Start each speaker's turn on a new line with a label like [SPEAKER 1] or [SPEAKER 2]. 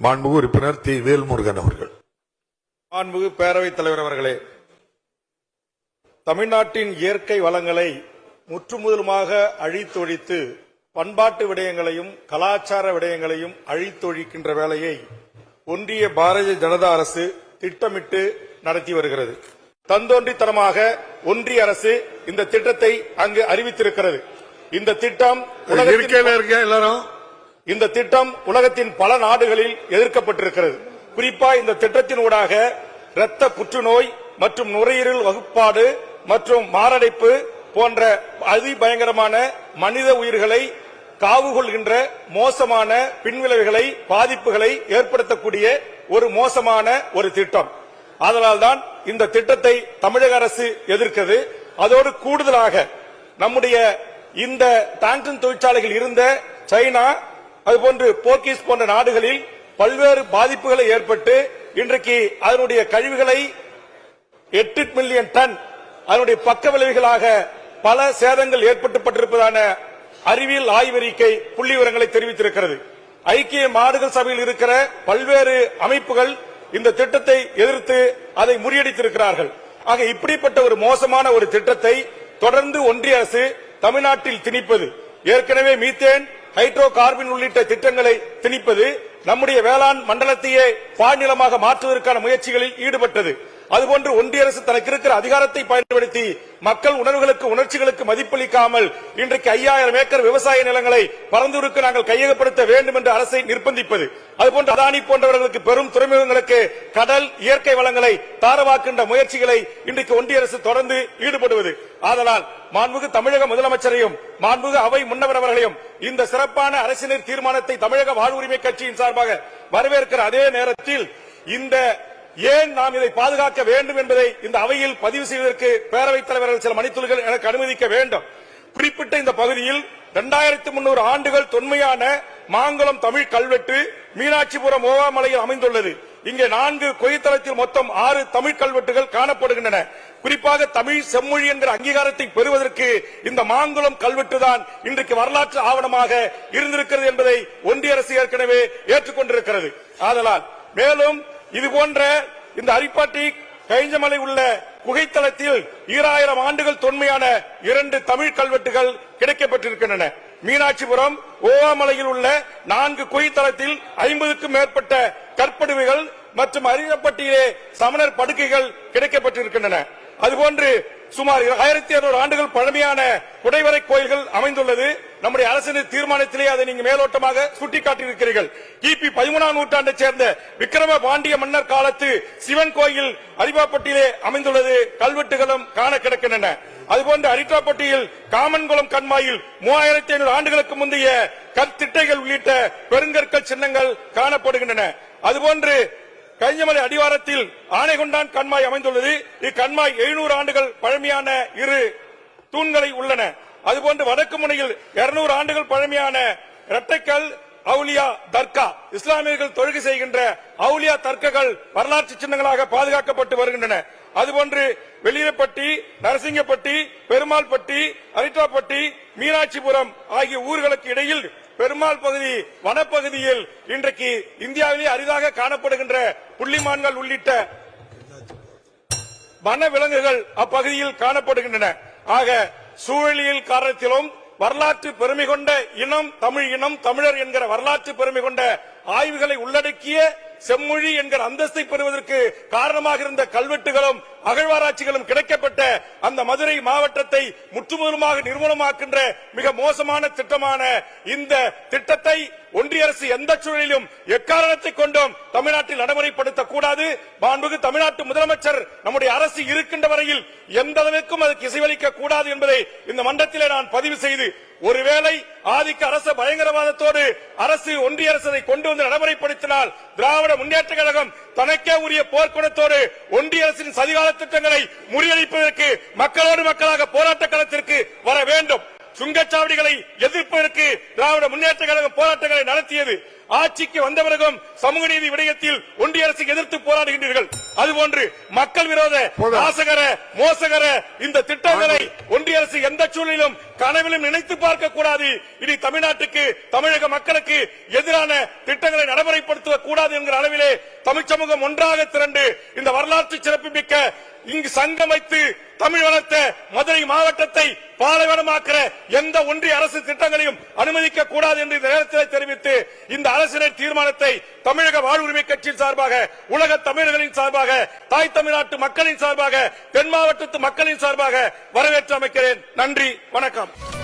[SPEAKER 1] மாண்புமிகு உறுப்பினர் தி. வேல்முருகன் அவர்கள்.
[SPEAKER 2] மாண்புமிகு பேரவைத் தலைவர் அவர்களே தமிழ்நாட்டின் இயற்கை வளங்களை முற்றுமுதலுமாக அழித்தொழித்து பண்பாட்டு விடயங்களையும் கலாச்சார விடயங்களையும் அழித்தொழிக்கின்ற வேலையை ஒன்றிய பாரதிய ஜனதா அரசு திட்டமிட்டு நடத்தி வருகிறது. தந்தோன்றித்தனமாக ஒன்றிய அரசு இந்த திட்டத்தை அங்கு அறிவித்திருக்கிறது. இந்த திட்டம்
[SPEAKER 1] இருக்கையில இருக்க எல்லாரும்.
[SPEAKER 2] இந்த திட்டம் உலகத்தின் பல நாடுகளில் எதிர்க்கப்பட்டிருக்கிறது. குறிப்பா இந்த திட்டத்தின் ஊடாக இரத்த புற்றுநோய் மற்றும் நுரையீரல் வகுப்பாடு மற்றும் மாரடைப்பு போன்ற அதிபயங்கரமான மனித உயிர்களை காவு கொள்கின்ற மோசமான பின்விளைவுகளை பாதிப்புகளை ஏற்படுத்தக்கூடிய ஒரு மோசமான ஒரு திட்டம். அதனால்தான் இந்த திட்டத்தை தமிழக அரசு எதிர்க்கிறது. அதோடு கூடுதலாக நம்முடைய இந்த டாங்டன் தொழிற்சாலைகள் இருந்த சைனா அதுபோன்று போர்க்கீஸ் போன்ற நாடுகளில் பல்வேறு பாதிப்புகளை ஏற்பட்டு இன்றைக்கு அதனுடைய கழிவுகளை எட்டு மில்லியன் டன் அதனுடைய பக்க விளைவுகளாக பல சேதங்கள் ஏற்பட்டுப்பட்டிருப்பதான அறிவியல் ஆய்வறிக்கை புள்ளி விவரங்களை தெரிவித்திருக்கிறது. ஐக்கிய நாடுகள் சபையில் இருக்கிற பல்வேறு அமைப்புகள் இந்த திட்டத்தை எதிர்த்து அதை முறியடித்திருக்கிறார்கள். ஆக இப்படிப்பட்ட ஒரு மோசமான ஒரு திட்டத்தை தொடர்ந்து ஒன்றிய அரசு தமிழ்நாட்டில் திணிப்பது. ஏற்கனவே மீத்தேன் ஹைட்ரோ கார்பன் உள்ளிட்ட திட்டங்களை திணிப்பது நம்முடைய வேளாண் மண்டலத்தையே பாழ்நிலமாக மாற்றுவதற்கான முயற்சிகளில் ஈடுபட்டது. அதுபோன்று ஒன்றிய அரசு தனக்கு இருக்கிற அதிகாரத்தை பயன்படுத்தி மக்கள் உணர்வுகளுக்கு உணர்ச்சிகளுக்கு மதிப்பளிக்காமல் இன்றைக்கு ஐயாயிரம் ஏக்கர் விவசாய நிலங்களை பரந்தூருக்கு நாங்கள் கையகப்படுத்த வேண்டும் என்று அரசை நிர்பந்திப்பது. அதுபோன்று அதானி போன்றவர்களுக்கு பெரும் துறைமுகங்களுக்கு கடல் இயற்கை வளங்களை தாரவாக்கின்ற முயற்சிகளை இன்றைக்கு ஒன்றிய அரசு தொடர்ந்து ஈடுபடுவது. ஆதலால் மாண்புகு தமிழக முதலமைச்சரையும் மாண்புகு அவை முன்னவர் அவர்களையும் இந்த சிறப்பான அரசினர் தீர்மானத்தை தமிழக வாழ்வுரிமை கட்சியின் சார்பாக வரவேற்கிற அதே நேரத்தில் இந்த ஏன் நாம் இதை பாதுகாக்க வேண்டும் என்பதை இந்த அவையில் பதிவு செய்வதற்கு பேரவைத் தலைவர்கள் சில மணித்துளிகள் எனக்கு அனுமதிக்க வேண்டும். குறிப்பிட்ட இந்த பகுதியில் இரண்டாயிரத்தி முன்னூறு ஆண்டுகள் தொன்மையான மாங்குளம் தமிழ் கல்வெட்டு மீனாட்சிபுரம் ஓவாமலையில் அமைந்துள்ளது. இங்கே நான்கு கொய்தளத்தில் மொத்தம் ஆறு தமிழ் கல்வெட்டுகள் காணப்படுகின்றன. குறிப்பாக தமிழ் செம்மொழி என்கிற அங்கீகாரத்தை பெறுவதற்கு இந்த மாங்குளம் கல்வெட்டுதான் இன்றைக்கு வரலாற்று ஆவணமாக இருந்திருக்கிறது என்பதை ஒன்றிய அரசு ஏற்கனவே ஏற்றுக்கொண்டிருக்கிறது. ஆதலால் மேலும் இது போன்ற இந்த அரிப்பாட்டி கைஞ்சமலை உள்ள குகைத்தளத்தில் ஈராயிரம் ஆண்டுகள் தொன்மையான இரண்டு தமிழ் கல்வெட்டுகள் கிடைக்கப்பட்டிருக்கின்றன. மீனாட்சிபுரம் ஓவாமலையில் உள்ள நான்கு குகைத்தளத்தில் ஐம்பதுக்கும் மேற்பட்ட கற்படுவைகள் மற்றும் அரிப்பட்டியிலே சமணர் படுக்கைகள் கிடைக்கப்பட்டிருக்கின்றன. அதுபோன்று சுமார் ஆயிரத்தி இருநூறு ஆண்டுகள் பழமையான குடைவரை கோயில்கள் அமைந்துள்ளது. நம்முடைய அரசின் தீர்மானத்திலே அதை நீங்க மேலோட்டமாக சுட்டிக்காட்டியிருக்கிறீர்கள். கிபி பதிமூணாம் நூற்றாண்டை சேர்ந்த விக்ரம பாண்டிய மன்னர் காலத்து சிவன் கோயில் அரிவாப்பட்டியிலே அமைந்துள்ளது. கல்வெட்டுகளும் காண கிடக்கின்றன அதுபோன்று அரிட்டாப்பட்டியில் காமன்குளம் கண்மாயில் மூவாயிரத்தி ஐநூறு ஆண்டுகளுக்கு முந்தைய கற்திட்டைகள் உள்ளிட்ட பெருங்கற்கள் சின்னங்கள் காணப்படுகின்றன. அதுபோன்று கஞ்சமலை அடிவாரத்தில் ஆனைகொண்டான் கண்மாய் அமைந்துள்ளது இக்கண்மாய் எழுநூறு ஆண்டுகள் பழமையான இரு தூண்களை உள்ளன அதுபோன்று வடக்கு முனையில் இருநூறு ஆண்டுகள் பழமையான இரட்டைக்கல் அவுலியா தர்கா இஸ்லாமியர்கள் தொழுகை செய்கின்ற அவுலியா தர்க்கங்கள் வரலாற்று சின்னங்களாக பாதுகாக்கப்பட்டு வருகின்றன அதுபோன்று வெளியப்பட்டி நரசிங்கப்பட்டி பெருமாள்பட்டி அரிட்டாப்பட்டி மீனாட்சிபுரம் ஆகிய ஊர்களுக்கு இடையில் பெருமாள் பகுதி வனப்பகுதியில் இன்றைக்கு இந்தியாவிலேயே அரிதாக காணப்படுகின்ற புள்ளிமான்கள் உள்ளிட்ட வன விலங்குகள் அப்பகுதியில் காணப்படுகின்றன. ஆக சூழலியல் காரணத்திலும் வரலாற்று பெருமை கொண்ட இனம் தமிழ் இனம் தமிழர் என்கிற வரலாற்று பெருமை கொண்ட ஆய்வுகளை உள்ளடக்கிய செம்மொழி என்கிற அந்தஸ்தை பெறுவதற்கு காரணமாக இருந்த கல்வெட்டுகளும் அகழ்வாராய்ச்சிகளும் கிடைக்கப்பட்ட அந்த மதுரை மாவட்டத்தை முற்றுமுதலுமாக நிர்மூலமாக்கின்ற மிக மோசமான திட்டமான இந்த திட்டத்தை ஒன்றிய அரசு எந்த சூழலிலும் எக்காரணத்தை கொண்டும் தமிழ்நாட்டில் நடைமுறைப்படுத்தக் கூடாது மாண்புகு தமிழ்நாட்டு முதலமைச்சர் நம்முடைய அரசு இருக்கின்ற வரையில் எந்த அளவிற்கும் அதுக்கு இசைவளிக்க கூடாது என்பதை இந்த மன்றத்திலே நான் பதிவு செய்து ஒருவேளை ஆதிக்க அரசு பயங்கரவாதத்தோடு அரசு ஒன்றிய அரசை கொண்டு வந்து நடைமுறைப்படுத்தினால் திராவிட முன்னேற்ற கழகம் தனக்கே உரிய போர்க்குணத்தோடு ஒன்றிய அரசின் சதிகால திட்டங்களை முறியடிப்பதற்கு மக்களோடு மக்களாக போராட்ட களத்திற்கு வர வேண்டும். சுங்கச்சாவடிகளை எதிர்ப்பதற்கு திராவிட முன்னேற்ற கழகம் போராட்டங்களை நடத்தியது ஆட்சிக்கு வந்த பிறகும் சமூக நீதி விடயத்தில் ஒன்றிய அரசுக்கு எதிர்த்து போராடுகின்றீர்கள். அதுபோன்று மக்கள் விரோத. நாசகர மோசகர இந்த திட்டங்களை ஒன்றிய அரசு எந்த சூழலிலும் கனவிலும் நினைத்து பார்க்க கூடாது. இனி தமிழ்நாட்டுக்கு தமிழக மக்களுக்கு எதிரான திட்டங்களை நடைமுறைப்படுத்த கூடாது என்கிற அளவிலே தமிழ் சமூகம் ஒன்றாக திரண்டு இந்த வரலாற்று சிறப்புமிக்க இங்கு சங்கம் வைத்து தமிழ் மதுரை மாவட்டத்தை பாலைவனமாக்குற எந்த ஒன்றிய அரசு திட்டங்களையும் அனுமதிக்க கூடாது என்று இந்த நேரத்தில் தெரிவித்து இந்த அரசினர் தீர்மானத்தை தமிழக வாழ்வுரிமை கட்சியின் சார்பாக உலக தமிழர்களின் சார்பாக தாய் தமிழ்நாட்டு மக்களின் சார்பாக தென் மாவட்டத்து மக்களின் சார்பாக வரவேற்று அமைக்கிறேன். நன்றி வணக்கம்.